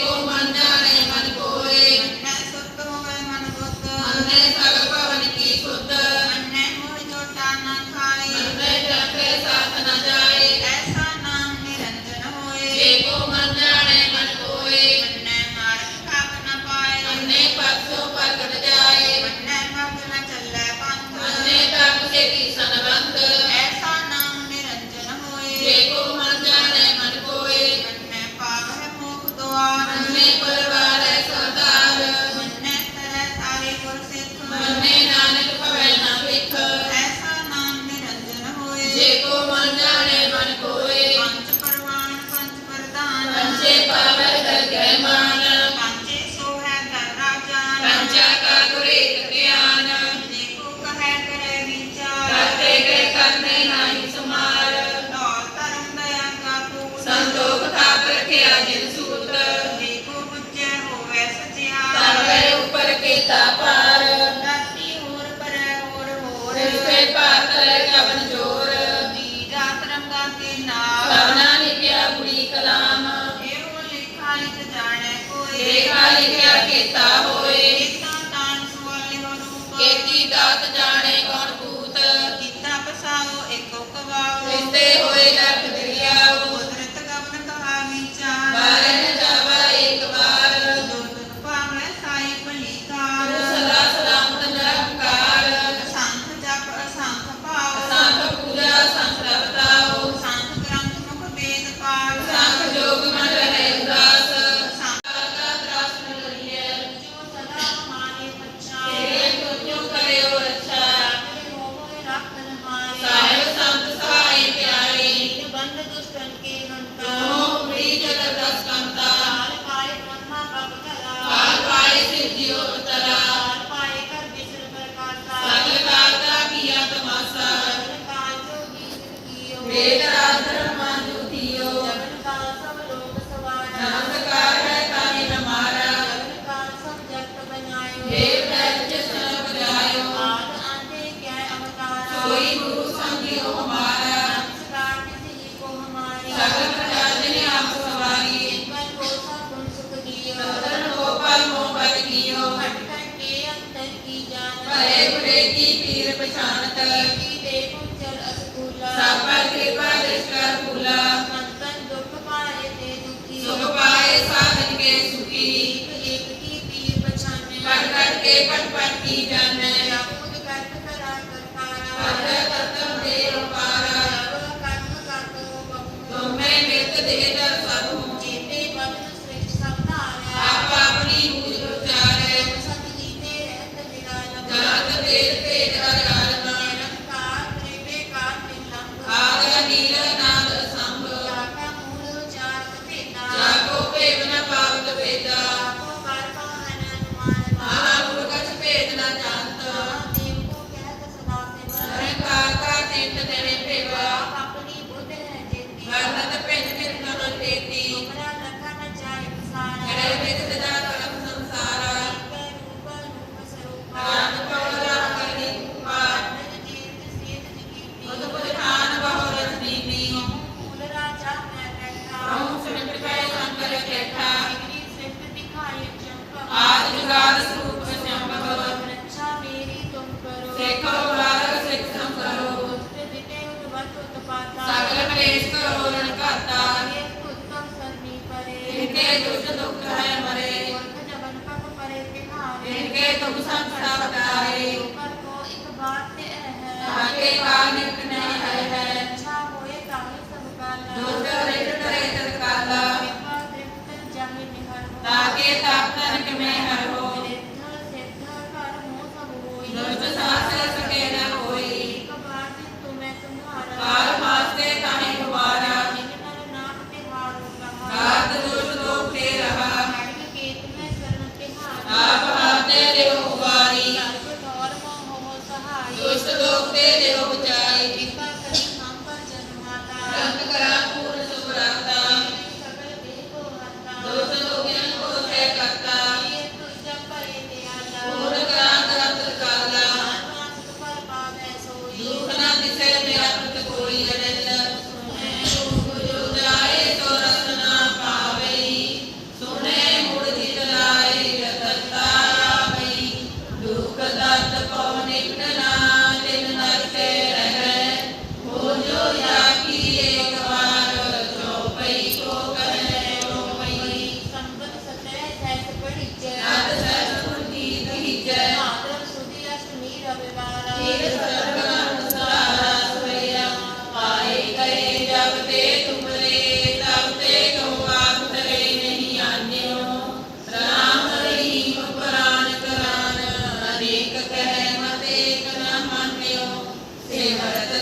comandar ਕੇ ਨਾਲ ਸਭਨਾ ਲਿਖਿਆ ਬੁਰੀ ਕਲਾਮ। ਇਹੋ ਲਿਖਾ ਲਿਖ ਜਾਣੈ ਕੋਈ ਲੇਖਾ ਲਿਖਿਆ ਕੀਤਾ ਹੋਏ। ਇਤਾਂ ਤਾਨ ਸੁਆਲੇ ਹੋ ਰੂਪ ਕੀਤੀ ਦਾਤ ਜਾਣੈ ਕਰੇ ਬੁਰੇ ਕੀ ਪੀਰ ਪਛਾਨਤ। ਕੀ ਤੇ ਪੁੰਚਰ ਅਸਤੂਲਾ ਸਾਪਾ ਕਿਰਪਾ ਦੇਸ਼ਕਰ ਫੁਲਾ ਮਨ ਤਨ ਦੁੱਖ ਪਾਏ ਤੇ ਦੁਖੀ ਸੁਖ ਪਾਏ ਸਾਧਨ ਕੇ ਸੁਖੀ। ਇੱਕ ਇੱਕ ਕੀ ਪੀਰ ਪਛਾਨੇ ਪਰ ਕਰ ਕੇ ਪਟ ਪਟ ਕੀ ਜਾਣੇ। ਆਪੁਦ ਕਰਤ ਕਰਾ ਕਰਤਾਰਾ ਅਦਰ ਕਰਤਮ ਦੇ ਉਪਾਰਾ। ਕਰਮ ਕਰਤੋ ਤੁਮੇ ਨਿਤ ਦੇ ਦਰ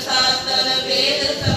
शास्त्र वेद सब